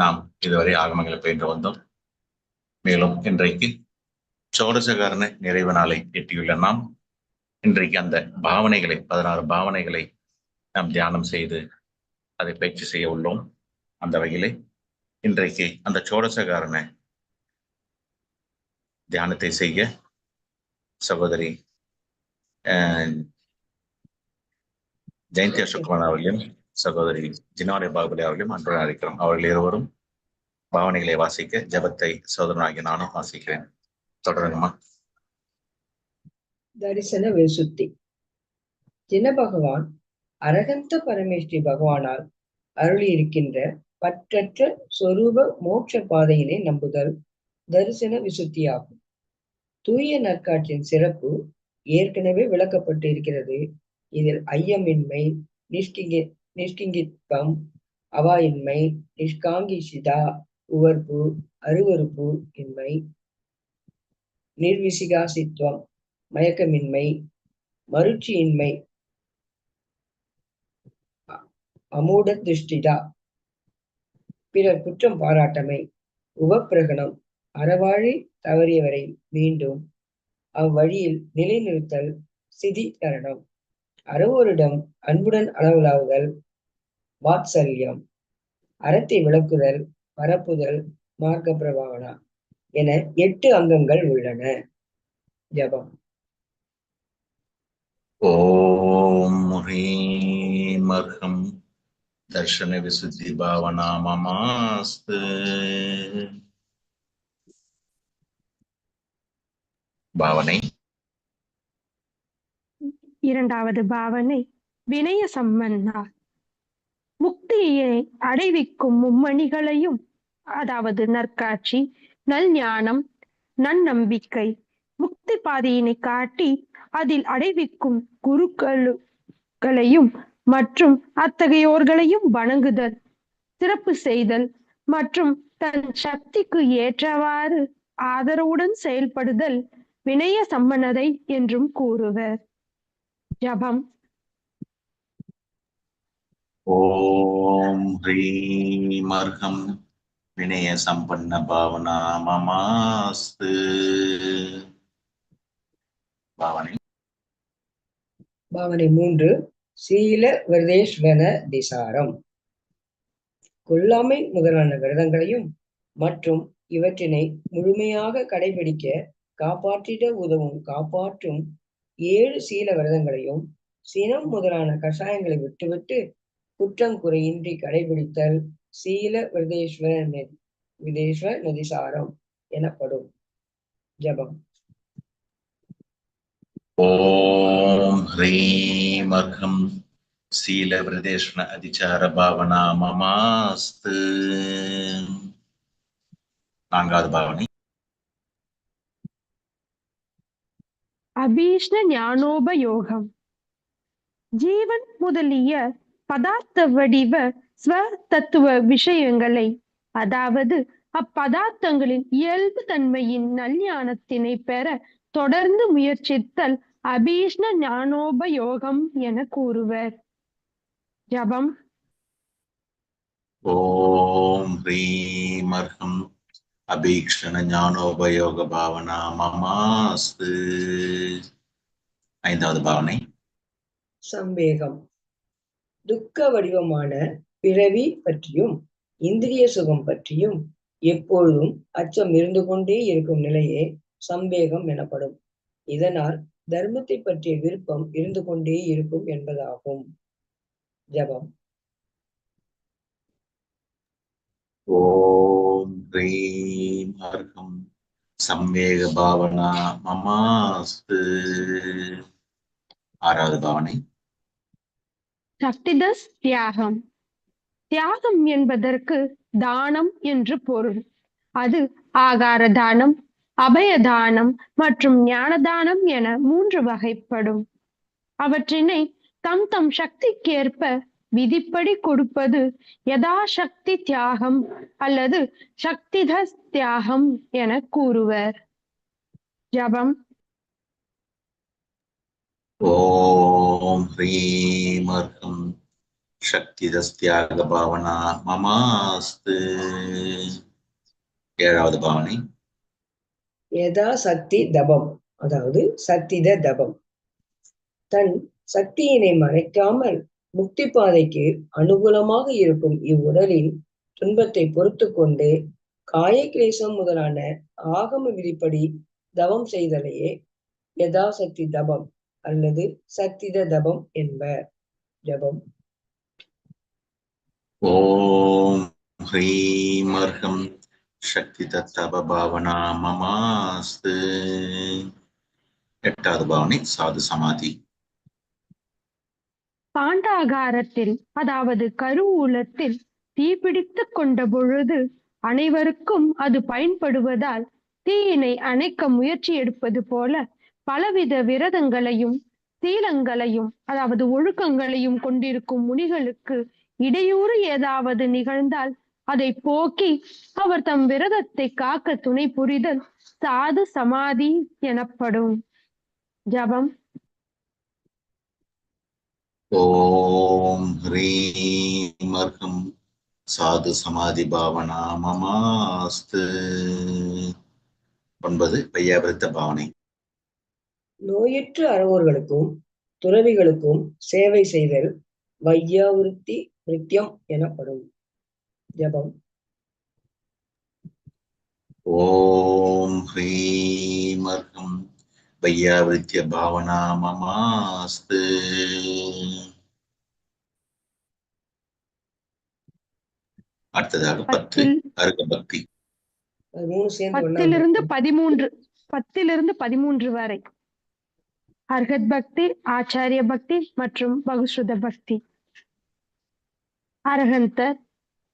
நாம் இதுவரை ஆகமங்களை பயின்று வந்தோம். மேலும் இன்றைக்கு சோடசகாரண நிறைவு நாளை எட்டியுள்ள நாம் இன்றைக்கு அந்த பாவனைகளை பதினாறு பாவனைகளை நாம் தியானம் செய்து அதை பயிற்சி செய்ய உள்ளோம். அந்த வகையிலே இன்றைக்கு அந்த சோடசகாரண தியானத்தை செய்ய சகோதரி அஹ், ஜெயந்தி அசோக்குமார் அவர்களையும் சகோதரி ஜினாரி பாகுபலி அவர்களையும் அன்புடன் அழைக்கிறோம். அவர்கள் இருவரும் பாவனைகளை வாசிக்க ஜெபத்தை சோதரனாகி நானும் வாசிக்கிறேன். தொடருங்கம்மா. தரிசன விசுத்தி. ஜின பகவான் அரகந்த பரமேஸ்வரி பகவானால் அருளி இருக்கின்ற பற்றற்ற சொரூப மோட்ச பாதையினை நம்புதல் தரிசன விசுத்தியாகும். தூய நற்காற்றின் சிறப்பு ஏற்கனவே விளக்கப்பட்டு இருக்கிறது இதில் ஐயமின்மை நிஷ்கிங்கி நிஷ்கிங்கித்வம் அவாயின்மை நிஷ்காங்கிஷிதா உவர்ப்பு அருவருப்பு இன்மை நிர்விசிகாசித்துவம் மயக்கமின்மை மருட்சியின்மை அ- அமூட திருஷ்டிதா பிறர் குற்றம் பாராட்டமை உபப்பிரகணம் அறவாழி தவறியவரை மீண்டும் அவ்வழியில் நிலைநிறுத்தல் சிதிகரணம். அறவோரிடம் அன்புடன் அளவலாவுதல் வாத்சல்யம் அறத்தை விளக்குதல் பரப்புதல் மார்க்க பிரபாவனா என எட்டு அங்கங்கள் உள்ளன. ஜபம். ஓம் ஹ்ரீமர்ஹம் தர்ஷன விசுத்தி பாவனா மமாஸ்து. பாவனை. இரண்டாவது பாவனை வினய சம்பந்தார் முக்தியை அடைவிக்கும் மும்மணிகளையும் அதாவது நற்காட்சி நல் ஞானம் நன்னம்பிக்கை முக்தி பாதையினை காட்டி அதில் அடைவிக்கும் குருக்களையும் மற்றும் அத்தகையோர்களையும் வணங்குதல் சிறப்பு செய்தல் மற்றும் தன் சக்திக்கு ஏற்றவாறு ஆதரவுடன் செயல்படுதல் வினய சம்மனதை என்றும் கூறுவர். ஜபம் ஓம் ஹ்ரீமர்ஹம் வினய சம்பன்ன பாவனா மமாஸ்து. பாவனை. பாவனை மூன்று சீல விரதேஸ்வர திசாரம். கொல்லாமை முதலான விரதங்களையும் மற்றும் இவற்றினை முழுமையாக கடைபிடிக்க காப்பாற்றிட உதவும் காப்பாற்றும் ஏழு சீல விரதங்களையும் சினம் முதலான கஷாயங்களை விட்டுவிட்டு குற்றம் குறையின்றி கடைபிடித்தல் சீல விரதேஸ்வர விதேஸ்வர நதிசாரம் எனப்படும். ஜபம். ஓம் ஹ்ரீமர்ஹம் சீல விரதேஷ்ண அதிச்சார பாவனா மமாஸ்து. நான்காவது பாவனை. அபீஷ்ண ஞானோபயோகம் ஜீவன் முதலிய பதார்த்த வடிவ ஸ்வ தத்துவ விஷயங்களை அதாவது அப்பதார்த்தங்களின் இயல்பு தன்மையின் நல்ஞானத்தினை பெற தொடர்ந்து முயற்சித்தல் அபீஷ்ண ஞானோபயோகம் என கூறுவர் ஜபம் ஓம் ஹ்ரீமர்ஹம் அபீக்ஷண ஞானோபயோக பாவனா மமாஸ்து. ஐந்தாவது பாவனை. சம்பேகம். துக்க வடிவமான பிறவி பற்றியும் இந்திரிய சுகம் பற்றியும் எப்பொழுதும் அச்சம் இருந்து கொண்டே இருக்கும் நிலையே சம்பேகம் எனப்படும். இதனால் தர்மத்தை பற்றிய விருப்பம் இருந்து கொண்டே இருக்கும் என்பதாகும். ஜபம். ஓம் ஹ்ரீம் அர்ஹம் சம்வேக பாவனா மமாஸ்து ஆறாவது பாவனை சக்திதஸ் தியாகம். தியாகம் என்பதற்கு தானம் என்று பொருள். அது ஆகார தானம் அபய தானம் மற்றும் ஞான தானம் என மூன்று வகைப்படும். அவற்றினை தம் தம் சக்திக்கேற்ப விதிப்படி கொடுப்பது யதாசக்தி தியாகம் அல்லது சக்திதஸ் தியாகம் என கூறுவர். ஜபம். ஓம் ஹ்ரீம் அர்ஹம் சக்திதஸ்தியாக பாவனா மமாஸ்து. ஏழாவது பாவனை. யதா சக்தி தபம். அதாவது சக்தித தபம். தன் சக்தியினை மறைக்காமல் முக்தி பாதைக்கு அனுகூலமாக இருக்கும் இவ்வுடலின் துன்பத்தை பொறுத்து கொண்டு காயக்லேசம் முதலான ஆகம விதிப்படி தவம் செய்தலையே யதாசக்தி தபம் அல்லது சக்தித தபம் என்பர். ஜபம். ஓம் ஹ்ரீமர்ஹம் சக்தி தத்தப பாவனா மமாஸ்து. எட்டாவது பாவனை சாது சமாதி. பாண்டாகாரத்தில் அதாவது கருவூலத்தில் தீப்பிடித்துக் கொண்ட பொழுது அனைவருக்கும் அது பயன்படுவதால் தீயினை அணைக்க முயற்சி எடுப்பது போல பலவித விரதங்களையும் சீலங்களையும் அதாவது ஒழுக்கங்களையும் கொண்டிருக்கும் முனிகளுக்கு இடையூறு ஏதாவது நிகழ்ந்தால் அதை போக்கி அவர் தம் விரதத்தை காக்க துணை புரிதல் சாது சமாதி எனப்படும். ஜபம். ஓம் ஹ்ரீம் அர்ஹம் சாது சமாதி பாவனா மமாஸ்து. ஒன்பது பையாபிரத்த பாவனை. நோயற்ற அறவோர்களுக்கும் துறவிகளுக்கும் சேவை செய்தல் வையாவிருத்தி நித்தியம் எனப்படும். ஜபம். ஓம் ஹ்ரீம் வையாவிருத்திய பாவனா மமாஸ்து. அடுத்ததாக பத்து பத்தில் அருக பக்தி. பத்திலிருந்து. பதிமூன்று பத்திலிருந்து பதிமூன்று வரை. அர்ஹத் பக்தி ஆச்சாரிய பக்தி மற்றும் பகுஸ்ருத பக்தி. அரகந்தர்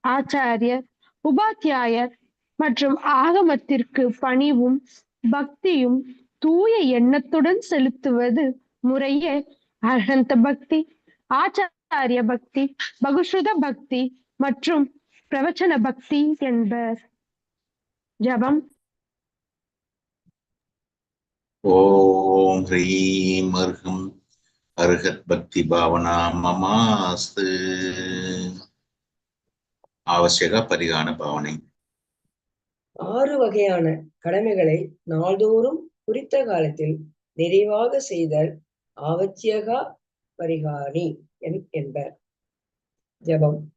ஆச்சாரியர் உபாத்தியாயர் மற்றும் ஆகமத்திற்கு பணிவும் பக்தியும் தூய எண்ணத்துடன் செலுத்துவது முறையே அர்ஹந்த பக்தி ஆச்சாரிய பக்தி பகுஸ்ருத பக்தி மற்றும் பிரவச்சன பக்தி என்பர் ஜபம். ஓம் ஹ்ரீம் அர்ஹம். அர்ஹத் பக்தி பாவனா மமாஸ்து. ஆவசியக பரிகான பாவனை ஆறு வகையான கடமைகளை நாள்தோறும் குறித்த காலத்தில் நிறைவாக செய்தல் ஆவச்சியகா பரிகாணி என்- என்பர். ஜபம்.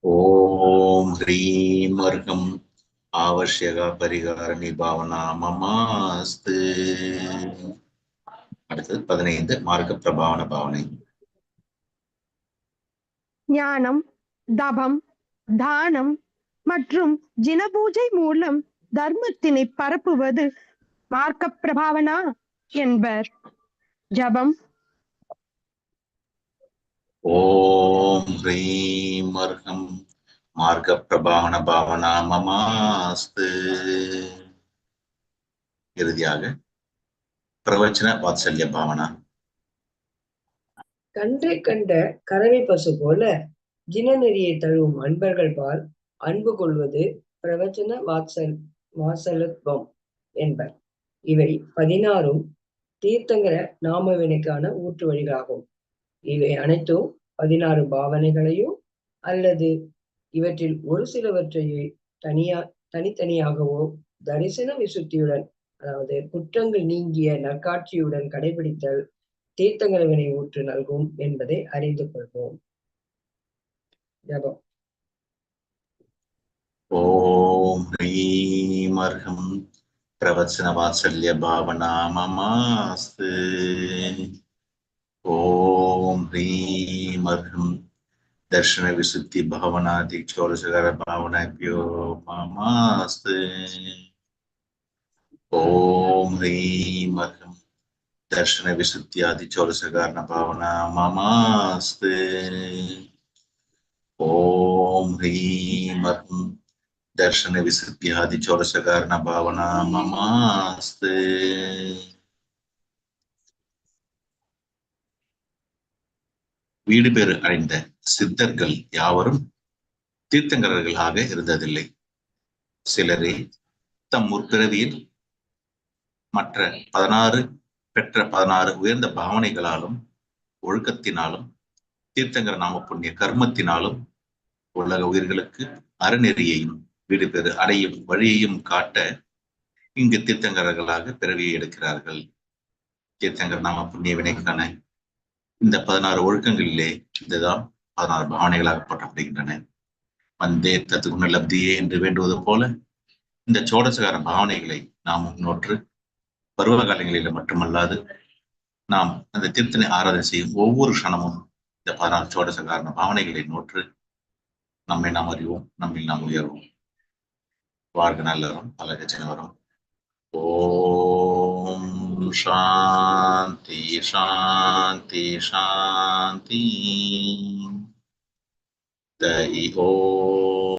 ஓம் ஹ்ரீம் அர்ஹம் ஆவசியக பரிகாரணி பாவனா மமாஸ்து. அடுத்தது பதினைந்து மார்க்க பிரபாவன பாவனை. ஞானம் தபம் தானம் மற்றும் ஜினபூஜை மூலம் தர்மத்தினை பரப்புவது மார்க்க பிரபாவனா என்பர். ஜபம். ஓம் ஹ்ரீம் அர்ஹம். மார்க்க பிரபாவன பாவனா மமாஸ்து. இறுதியாக பிரவச்சன வாத்சல்ய பாவனா. கன்றை கண்ட கறவை பசு போல ஜினநெறியை தழுவும் அன்பர்கள் பால் அன்பு கொள்வது பிரவச்சன வாத்சல் வாசலத்வம் என்பர். இவை பதினாறும் தீர்த்தங்கர நாமவினைக்கான ஊற்று வழிகளாகும். இவை அனைத்தும் பதினாறு பாவனைகளையும் அல்லது இவற்றில் ஒரு சிலவற்றையே தனியா தனித்தனியாகவோ தரிசன விசுத்தியுடன் அதாவது குற்றங்கள் நீங்கிய நற்காட்சியுடன் கடைபிடித்தல் தீர்த்தங்கரவினை ஊற்று நல்கும் என்பதை அறிந்து கொள்வோம். ஜபம். ஓ ஹ்ரீம் அர்ஹம் பிரவச்சன வாத்சல்ய பாவனா மமாஸ்து ஓம் ஹ்ரீம் அர்ஹம் தர்ஷன விசுத்தி பாவனாதி சோரசகர பாவனாபியோ மமாஸ்து ஓம் ஹ்ரீம் தர்ஷன பாவனா மமாஸ்து பாவனா மமாஸ்து வீடு பேறு அடைந்த சித்தர்கள் யாவரும் தீர்த்தங்கரர்களாக இருந்ததில்லை சிலரே தம் முற்பிறவியில் மற்ற பதினாறு பெற்ற பதினாறு உயர்ந்த பாவனைகளாலும் ஒழுக்கத்தினாலும் தீர்த்தங்கர நாம புண்ணிய கர்மத்தினாலும் உலக உயிர்களுக்கு அறநெறியையும் வீடு பெறு அடையும் வழியையும் காட்ட இங்கு தீர்த்தங்கரர்களாக பிறவியை எடுக்கிறார்கள். தீர்த்தங்கர் நாம புண்ணிய வினைக்கான இந்த பதினாறு ஒழுக்கங்களிலே இதுதான் பதினாறு பாவனைகளாக போற்றப்படுகின்றன. வந்தே தத்து லப்தியே என்று வேண்டுவது போல இந்த சோடசகார பாவனைகளை நாம் முன்னோற்று பருவ காலங்களில் மட்டுமல்லாது நாம் அந்த தீர்த்தனை ஆராதனை செய்யும் ஒவ்வொரு கணமும் இந்த பதினாறு சோடசகாரண பாவனைகளை நோற்று நம்மை நாம் அறிவோம் நம்மில் நாம் உயர்வோம். வாழ்க நல்லவரும் பல வரும். ஓம் சாந்தி சாந்தி சாந்தி. தை ஓ